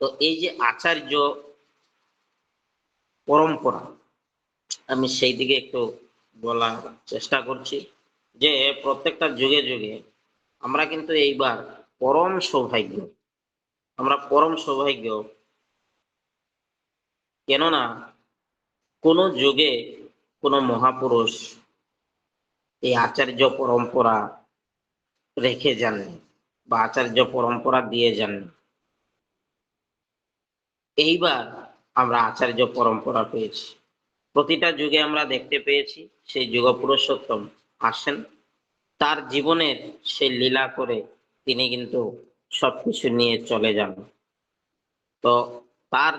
তো এই যে আচার্য পরম্পরা, আমি সেই দিকে একটু বলার চেষ্টা করছি যে প্রত্যেকটা যুগে যুগে আমরা কিন্তু এইবার পরম সৌভাগ্য, আমরা পরম সৌভাগ্য। কেননা কোন যুগে কোন মহাপুরুষ এই আচার্য পরম্পরা রেখে যাননি বা আচার্য পরম্পরা দিয়ে যাননি। এইবার আমরা আচার্য পরম্পরা পেয়েছি। প্রতিটা যুগে আমরা দেখতে পেয়েছি সেই যুগ পুরুষোত্তম আসেন। তার জীবনের সেই লীলা করে তিনি কিন্তু সবকিছু নিয়ে চলে যান। তো তার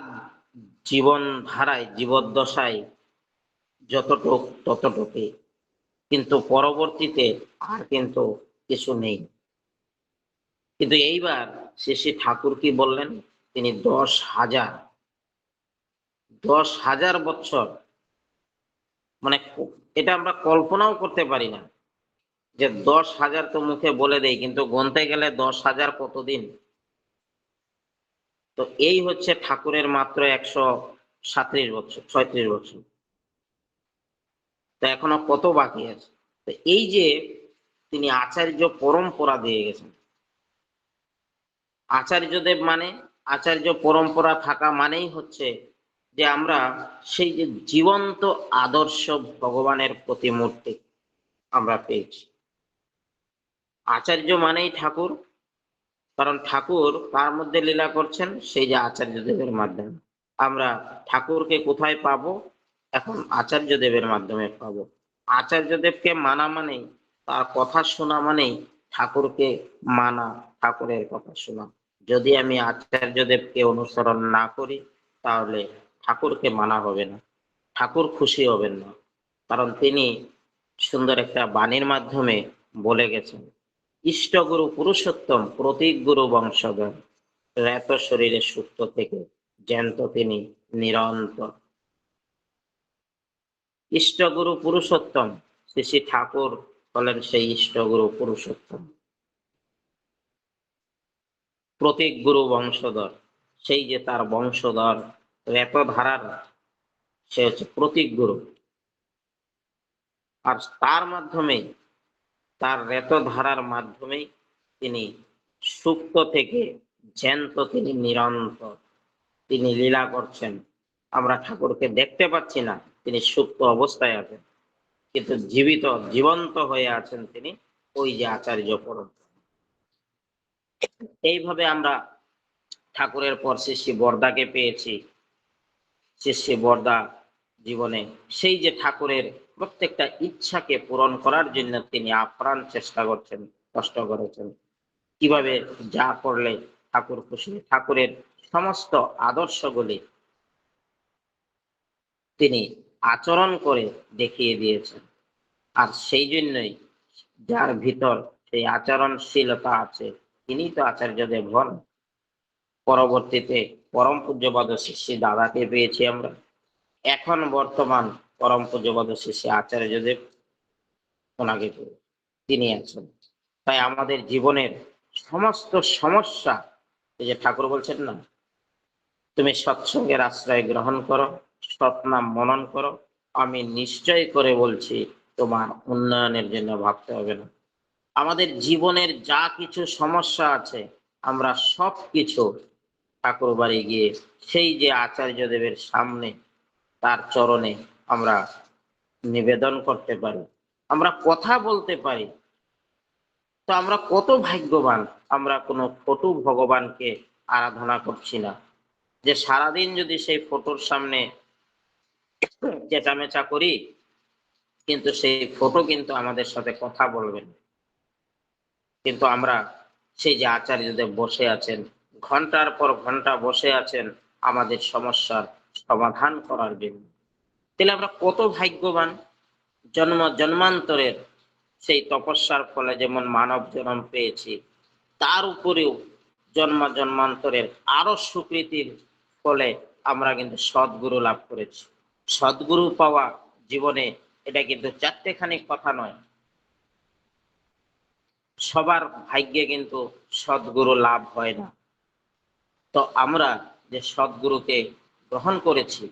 জীবন ধারায়, জীবদ্দশায় যতটুক ততটুকুই। কিন্তু পরবর্তীতে আর কিন্তু কিছু নেই। কিন্তু এইবার শ্রী শ্রী ঠাকুর কি বললেন? তিনি দশ হাজার। দশ হাজার বছর মানে এটা আমরা কল্পনাও করতে পারি না যে দশ হাজার তো মুখে বলে দেয় কিন্তু গনতে গেলে দশ হাজার কতদিন? তো এই হচ্ছে ঠাকুরের মাত্র একশো সাত্রিশ বছর ছয়ত্রিশ বছর তো এখনও কত বাকি আছে? তো এই যে তিনি আচার্য পরম্পরা দিয়ে গেছেন। আচার্যদেব মানে আচার্য পরম্পরা থাকা মানেই হচ্ছে যে আমরা সেই যে জীবন্ত আদর্শ ভগবানের প্রতিমূর্তি আমরা পেয়েছি। আচার্য মানেই ঠাকুর, কারণ ঠাকুর কার মধ্যে লীলা করছেন, সেই যে আচার্য দেবের মাধ্যমে। আমরা ঠাকুরকে কোথায় পাবো? এখন আচার্য দেবের মাধ্যমে পাবো। আচার্য দেবকে মানা মানেই, তার কথা শোনা মানেই ঠাকুরকে মানা, ঠাকুরের কথা শোনা। যদি আমি আচার্য দেবকে অনুসরণ না করি, তাহলে ঠাকুরকে মানা হবে না। ঠাকুর খুশি হবেন না। কারণ তিনি সুন্দর একটা বাণীর মাধ্যমে বলে গেছেন, ইষ্টগুরু পুরুষোত্তম প্রতীক গুরু বংশধর। রেত শরীরে সুপ্ত থেকে জ্যান্ত তিনি নিরন্তর। ইষ্টগুরু পুরুষোত্তম, শ্রী শ্রী ঠাকুর বলেন সেই ইষ্টগুরু পুরুষোত্তম। প্রতীক গুরু বংশধর। সেই যে তার বংশধর রেতধারার সে হচ্ছে প্রতীক গুরু। আর তার মাধ্যমে, তার রেত ধারার মাধ্যমেই তিনি সুপ্ত থেকে জ্যান্ত, তিনি নিরন্তর, তিনি লীলা করছেন। আমরা ঠাকুরকে দেখতে পাচ্ছি না, তিনি সুপ্ত অবস্থায় আছেন। কিন্তু জীবিত, জীবন্ত হয়ে আছেন তিনি ওই যে আচার্য পরম্পরা এইভাবে আমরা ঠাকুরের পর শ্রী বরদাকে পেয়েছি। শ্রী বরদা জীবনে সেই যে ঠাকুরের প্রত্যেকটা ইচ্ছাকে পূরণ করার জন্য তিনি আপ্রাণ চেষ্টা করছেন, কষ্ট করেছেন। কীভাবে যা করলে ঠাকুর খুশি, ঠাকুরের সমস্ত আদর্শগুলি তিনি আচরণ করে দেখিয়ে দিয়েছেন। আর সেই জন্যই যার ভিতর সেই আচরণশীলতা আছে তিনি তো আচার্যদেব হন। পরবর্তীতে পরম পূজ্যপদ শিষ্যী দাদাকে পেয়েছি আমরা। এখন বর্তমান পরম পূজ্যপদ শিষ্যী আচার্যদেব ওনাকে পেয়ে তিনি আছেন। তাই আমাদের জীবনের সমস্ত সমস্যা, এই যে ঠাকুর বলছেন না, তুমি সৎসঙ্গের আশ্রয় গ্রহণ করো, সৎনাম মনন করো। আমি নিশ্চয় করে বলছি, তোমার উন্নয়নের জন্য ভাবতে হবে না। আমাদের জীবনের যা কিছু সমস্যা আছে, আমরা সব কিছু ঠাকুর বাড়ি গিয়ে সেই যে আচার্য দেবের সামনে তার চরণে আমরা নিবেদন করতে পারি। আমরা কথা বলতে পারি। তো আমরা কত ভাগ্যবান, আমরা কোনো ফটো ভগবানকে আরাধনা করছি না। যে সারাদিন যদি সেই ফটোর সামনে চেঁচামেচা করি, কিন্তু সেই ফটো কিন্তু আমাদের সাথে কথা বলবেন কিন্তু আমরা সেই যে আচার্যদেব বসে আছেন, ঘণ্টার পর ঘণ্টা বসে আছেন, আমাদের সমস্যার সমাধান করার জন্য। তাহলে আমরা কত ভাগ্যবান জন্ম, জন্মান্তরের সেই তপস্যার ফলে যেমন মানব জন্ম পেয়েছি, তার উপরেও জন্ম, জন্মান্তরের আরও স্বীকৃতির ফলে আমরা কিন্তু সদ্গুরু লাভ করেছি। সদ্গুরু পাওয়া জীবনে এটা কিন্তু চারটেখানি কথা নয় সবার ভাগ্যে কিন্তু সদ্গুরু লাভ হয় না। তো আমরা যে সদ্গুরুকে গ্রহণ করেছি,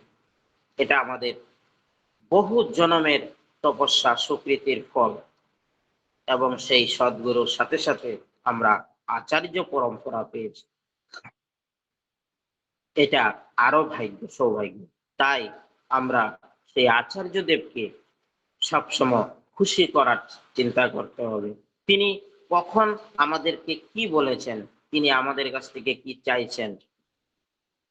এটা আমাদের বহু জনমের তপস্যা, সুকৃতির ফল এবং সেই সদ্গুরুর সাথে সাথে আমরা আচার্য পরম্পরা পেয়েছি। এটা আরও ভাগ্য, সৌভাগ্য। তাই আমরা সেই আচার্য দেবকে সবসময় খুশি করার চিন্তা করতে হবে। তিনি কখন আমাদেরকে কি বলেছেন? তিনি আমাদের কাছ থেকে কি চাইছেন?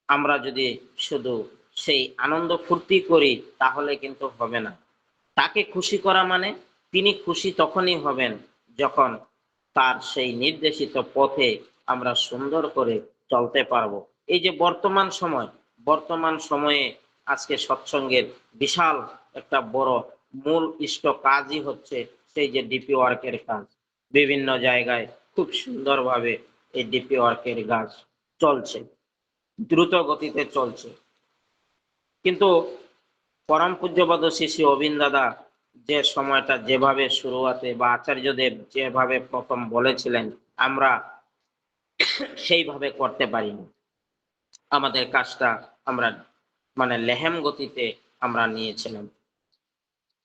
আমরা যদি শুধু সেই আনন্দ ফুর্তি করি, তাহলে কিন্তু হবে না। তাকে খুশি করা মানে তিনি খুশি তখনই হবেন যখন তার সেই নির্দেশিত পথে আমরা সুন্দর করে চলতে পারব। এই যে বর্তমান সময়, বর্তমান সময়ে আজকে সৎসঙ্গের বিশাল একটা বড় মূল ইষ্ট কাজই হচ্ছে সেই যে ডিপি ওয়ার্কের কাজ। বিভিন্ন জায়গায় খুব সুন্দরভাবে এই ডিপি ওয়ার্কের গাছ চলছে, দ্রুত গতিতে চলছে। কিন্তু পরম পূজ্যপদ শিশু অবিন দাদা যে সময়টা যেভাবে শুরুয়াতে বা আচার্যদেব যেভাবে প্রথম বলেছিলেন, আমরা সেইভাবে করতে পারিনি। আমাদের কাজটা আমরা মানে লেহেম গতিতে আমরা নিয়েছিলাম।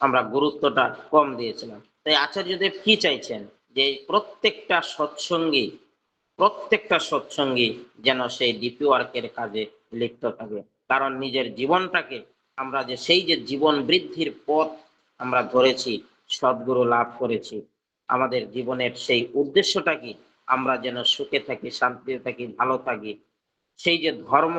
আমরা গুরুত্বটা কম দিয়েছিলাম। তাই আচার্যদেব কি চাইছেন? যে প্রত্যেকটা সৎসঙ্গী প্রত্যেকটা সৎসঙ্গী যেন সেই ডিপি ওয়ার্কের কাজে লিপ্ত থাকে। কারণ নিজের জীবনটাকে আমরা যে সেই যে জীবন বৃদ্ধির পথ আমরা ধরেছি, সদ্গুরু লাভ করেছি, আমাদের জীবনের সেই উদ্দেশ্যটা কি? আমরা যেন সুখে থাকি, শান্তিতে থাকি, ভালো থাকি। সেই যে ধর্ম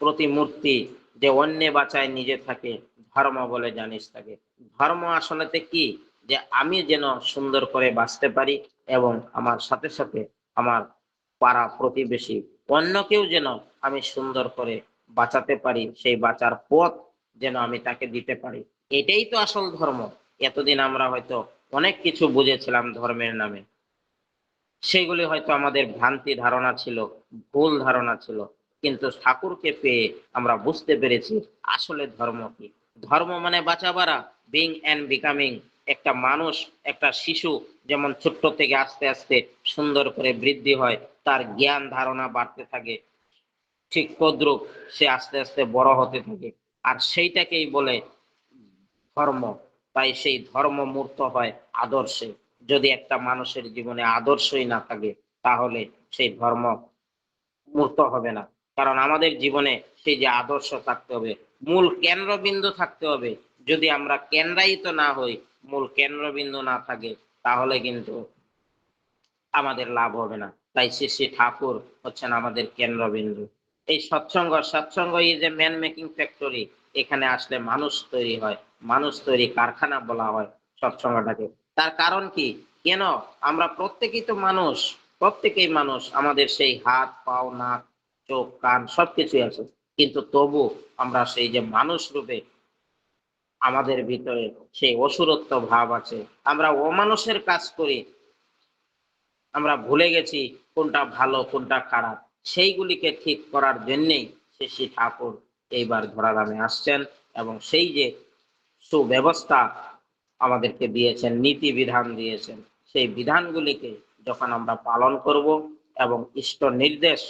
প্রতিমূর্তি যে অন্যে বাঁচায় নিজে থাকে, ধর্ম বলে জানিস থাকে ধর্ম আসলেতে কি? যে আমি যেন সুন্দর করে বাঁচতে পারি এবং আমার সাথে সাথে আমার পাড়া প্রতিবেশী অন্যকেও যেন আমি সুন্দর করে বাঁচাতে পারি, সেই বাঁচার পথ যেন আমি তাকে দিতে পারি। এটাই তো আসল ধর্ম। এতদিন আমরা হয়তো অনেক কিছু বুঝেছিলাম ধর্মের নামে। সেগুলি হয়তো আমাদের ভ্রান্তি ধারণা ছিল, ভুল ধারণা ছিল, কিন্তু ঠাকুরকে পেয়ে আমরা বুঝতে পেরেছি আসলে ধর্ম কি। ধর্ম মানে বাঁচাবারা বিং অ্যান্ড বিকামিং একটা মানুষ, একটা শিশু যেমন ছোট্ট থেকে আস্তে আস্তে সুন্দর করে বৃদ্ধি হয়, তার জ্ঞান ধারণা বাড়তে থাকে। ঠিক তদ্রুপ সে আস্তে আস্তে বড় হতে থাকে। আর সেইটাকেই বলে ধর্ম। তাই সেই ধর্ম মূর্ত হয় আদর্শে। যদি একটা মানুষের জীবনে আদর্শই না থাকে, তাহলে সেই ধর্ম মূর্ত হবে না। কারণ আমাদের জীবনে সেই যে আদর্শ থাকতে হবে, মূল কেন্দ্রবিন্দু থাকতে হবে। যদি আমরা কেন্দ্রায়িত না হই মূল কেন্দ্রবিন্দু না থাকে, তাহলে কিন্তু আমাদের লাভ হবে না। তাই শ্রী শ্রী ঠাকুর হচ্ছেন আমাদের কেন্দ্রবিন্দু। এই সৎসঙ্গ সৎসঙ্গ is a man making factory এখানে আসলে মানুষ তৈরি হয়, মানুষ তৈরি কারখানা বলা হয় সৎসঙ্গটাকে। তার কারণ কি? কেন? আমরা প্রত্যেকেই তো মানুষ, প্রত্যেকেই মানুষ, আমাদের সেই হাত, পাও, নাক, চোখ, কান সবকিছুই আছে। কিন্তু তবু আমরা সেই যে মানুষ রূপে আমাদের ভিতরে সেই অসুরত্ব ভাব আছে। আমরা অমানুষের কাজ করি। আমরা ভুলে গেছি কোনটা ভালো, কোনটা খারাপ। সেইগুলিকে ঠিক করার জন্যেই শ্রী শ্রী ঠাকুর এইবার ধরাধামে আসছেন এবং সেই যে সুব্যবস্থা আমাদেরকে দিয়েছেন, নীতি বিধান দিয়েছেন, সেই বিধানগুলিকে যখন আমরা পালন করব এবং ইষ্ট নির্দেশ,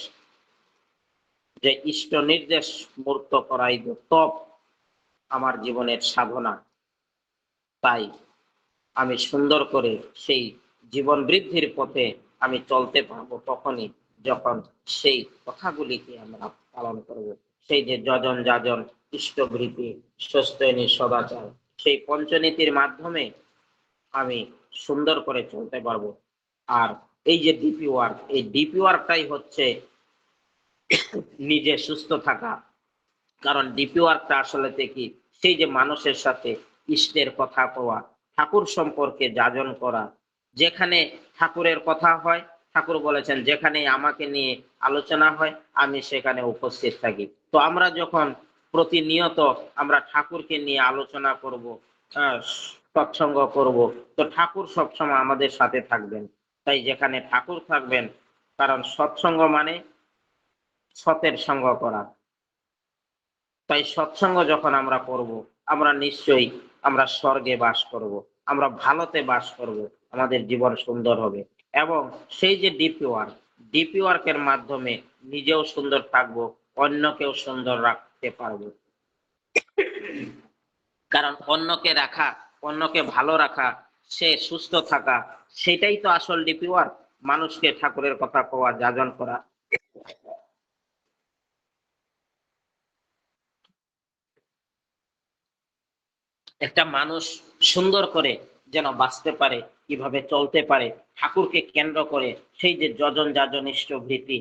যে ইষ্ট নির্দেশ মূর্ত করাইব, তপ আমার জীবনের সাধনা। তাই আমি সুন্দর করে সেই জীবন বৃদ্ধির পথে আমি চলতে পারব তখনই যখন সেই কথাগুলিকে আমরা পালন করব। সেই যে যজন যাজন ইষ্টভৃতি সুস্থনী সদাচার, সেই পঞ্চনীতির মাধ্যমে আমি সুন্দর করে চলতে পারব। আর এই যে ডিপি ওয়ার্ক এই ডিপি ওয়ার্কটাই হচ্ছে নিজে সুস্থ থাকা। কারণ ডিপি ওয়ার্কটা আসলে কি সেই যে মানুষের সাথে ইষ্টের কথা কোয়া ঠাকুর সম্পর্কে যাজন করা, যেখানে ঠাকুরের কথা হয়, ঠাকুর বলেছেন, যেখানে আমাকে নিয়ে আলোচনা হয়, আমি সেখানে উপস্থিত থাকি। তো আমরা যখন প্রতিনিয়ত আমরা ঠাকুরকে নিয়ে আলোচনা করব সৎসঙ্গ করব, তো ঠাকুর সবসময় আমাদের সাথে থাকবেন। তাই যেখানে ঠাকুর থাকবেন, কারণ সৎসঙ্গ মানে সতের সঙ্গ করা। তাই সৎসঙ্গ যখন আমরা করব, আমরা নিশ্চয়ই আমরা স্বর্গে বাস করব, আমরা ভালোতে বাস করব, আমাদের জীবন সুন্দর হবে। এবং সেই যে ডিপি ওয়ার্ক ডিপি ওয়ার্কের মাধ্যমে নিজেও সুন্দর থাকব, অন্যকেও সুন্দর রাখতে পারব। কারণ অন্যকে রাখা, অন্যকে ভালো রাখা, সে সুস্থ থাকা, সেটাই তো আসল ডিপি ওয়ার্ক মানুষকে ঠাকুরের কথা কওয়া যাজন করা। একটা মানুষ সুন্দর করে যেন বাঁচতে পারে, কীভাবে চলতে পারে, ঠাকুরকে কেন্দ্র করে সেই যে যজন যাজন ইষ্টভৃতি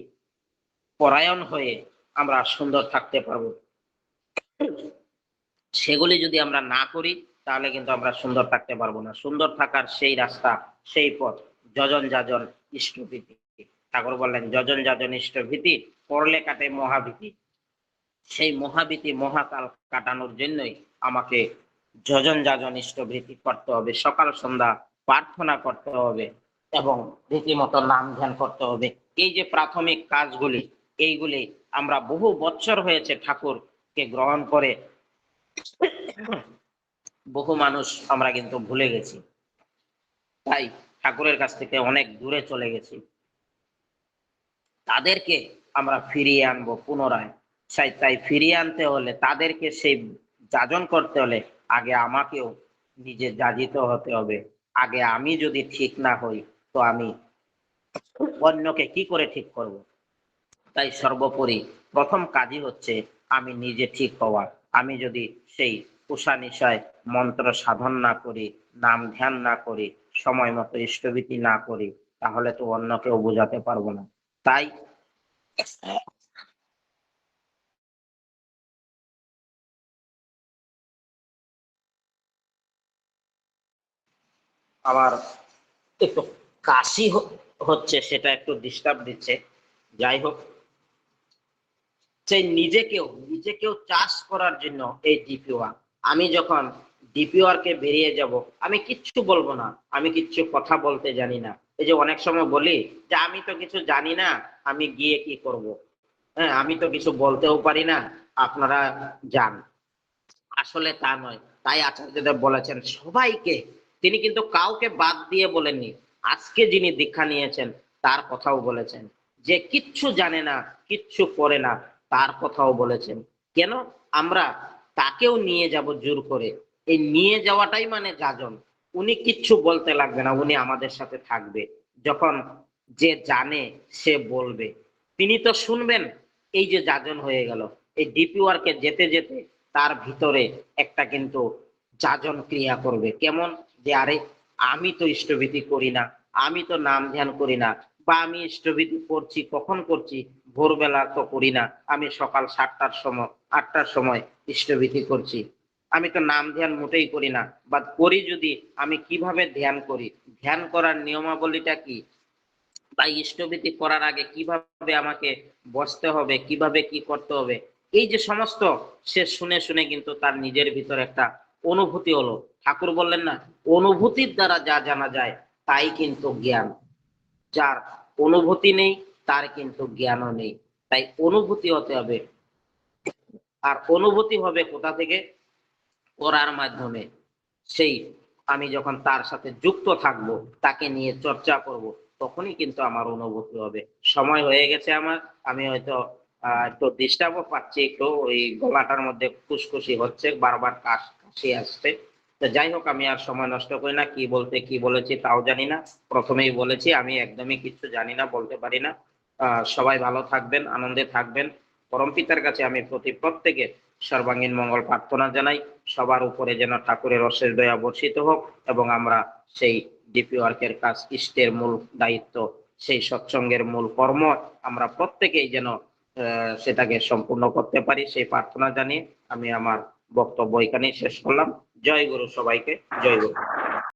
পরায়ণ হয়ে আমরা সুন্দর থাকতে পারব। সেগুলি যদি আমরা না করি, তাহলে কিন্তু আমরা সুন্দর থাকতে পারব না। সুন্দর থাকার সেই রাস্তা, সেই পথ, যজন যাজন ইষ্টভীতি। ঠাকুর বললেন, যজন যাজন ইষ্টভীতি, পড়লে কাটে মহাভীতি। সেই মহাভীতি মহাকাল কাটানোর জন্যই আমাকে যজন যাজন ইষ্টভীতি করতে হবে, সকাল সন্ধ্যা প্রার্থনা করতে হবে এবং রীতিমতো নাম ধ্যান করতে হবে। এই যে প্রাথমিক কাজগুলি, এইগুলি আমরা বহু বছর হয়েছে ঠাকুরকে গ্রহণ করে, বহু মানুষ আমরা কিন্তু ভুলে গেছি। তাই ঠাকুরের কাছ থেকে অনেক দূরে চলে গেছি। তাদেরকে আমরা ফিরিয়ে আনব পুনরায়। তাই তাই ফিরিয়ে আনতে হলে তাদেরকে সেই যাজন করতে হলে আগে আমাকেও নিজে যাজিত হতে হবে। আগে আমি যদি ঠিক না হই, তো আমি অন্যকে কি করে ঠিক করব? তাই সর্বোপরি প্রথম কাজই হচ্ছে আমি নিজে ঠিক হওয়া। আমি যদি সেই উষা নিশায় মন্ত্র সাধন না করি, নাম ধ্যান না করি, সময় মতো ইষ্টভীতি না করি, তাহলে তো অন্যকেও বোঝাতে পারব না। তাই আমার একটু কাশি হচ্ছে, সেটা একটু ডিস্টার্ব দিচ্ছে। যাই হোক সেই নিজেকেও নিজেকেও চাষ করার জন্য এই ডিপিওয়ার আমি যখন ডিপিওয়ার কে বেরিয়ে যাব, আমি কিচ্ছু বলব না, আমি কিচ্ছু কথা বলতে জানি না। এই যে অনেক সময় বলি যে, আমি তো কিছু জানি না, আমি গিয়ে কি করব? হ্যাঁ আমি তো কিছু বলতেও পারি না, আপনারা যান। আসলে তা নয়, তাই আচার্যদেব বলেছেন, সবাইকে তিনি কিন্তু কাউকে বাদ দিয়ে বলেননি। আজকে যিনি দীক্ষা নিয়েছেন, তার কথাও বলেছেন। যে কিচ্ছু জানে না, কিচ্ছু করে না, তার কথাও বলেছেন। কেন? আমরা তাকেও নিয়ে যাব জোর করে। এই নিয়ে যাওয়াটাই মানে যাজন। উনি কিচ্ছু বলতে লাগবে না, উনি আমাদের সাথে থাকবে। যখন যে জানে, সে বলবে। তিনি তো শুনবেন, এই যে যাজন হয়ে গেল। এই ডিপি ওয়ার্কে যেতে যেতে তার ভিতরে একটা কিন্তু যাজন ক্রিয়া করবে। কেমন? যে আরে আমি তো ইষ্টভীতি করি না, আমি তো নাম ধ্যান করি না, বা আমি ইষ্টভীতি করছি, কখন করছি, ভোরবেলা তো করি না, আমি সকাল সাতটার সময়, আটটার সময় ইষ্টভীতি করছি। আমি তো নাম ধ্যান মোটেই করি না, বা করি যদি, আমি কীভাবে ধ্যান করি? ধ্যান করার নিয়মাবলীটা কি? বা ইষ্টভীতি করার আগে কীভাবে আমাকে বসতে হবে, কীভাবে কি করতে হবে? এই যে সমস্ত সে শুনে শুনে কিন্তু তার নিজের ভিতর একটা অনুভূতি হলো। ঠাকুর বললেন না, অনুভূতির দ্বারা যা জানা যায় তাই কিন্তু জ্ঞান। যার অনুভূতি নেই, তার কিন্তু জ্ঞানও নেই। তাই অনুভূতি হতে হবে। আর অনুভূতি হবে কোথা থেকে? করার মাধ্যমে। সেই আমি যখন তার সাথে যুক্ত থাকব, তাকে নিয়ে চর্চা করব, তখনই কিন্তু আমার অনুভূতি হবে। সময় হয়ে গেছে আমার, আমি হয়তো একটু ডিস্টার্বও পাচ্ছি, একটু ওই গলাটার মধ্যে খুশখুশি হচ্ছে, বারবার কাশ কাশি আসছে। তো যাই হোক, আমি আর সময় নষ্ট করি না, কি বলতে, কি বলেছি তাও জানি না। প্রথমেই বলেছি, আমি একদমই কিছু জানি না, বলতে পারি না। সবাই ভালো থাকবেন, আনন্দে থাকবেন। পরম পিতার কাছে আমি প্রতি প্রত্যেকে সর্বাঙ্গীন মঙ্গল প্রার্থনা জানাই। সবার উপরে যেন ঠাকুরের অশেষ দয়া বর্ষিত হোক এবং আমরা সেই ডিপি ওয়ার্কের কাজ, ইষ্টের মূল দায়িত্ব, সেই সৎসঙ্গের মূল কর্ম আমরা প্রত্যেকেই যেন সেটাকে সম্পূর্ণ করতে পারি, সেই প্রার্থনা জানিয়ে আমি আমার বক্তব্য এখানেই শেষ করলাম। জয় গুরু সবাইকে জয় গুরু।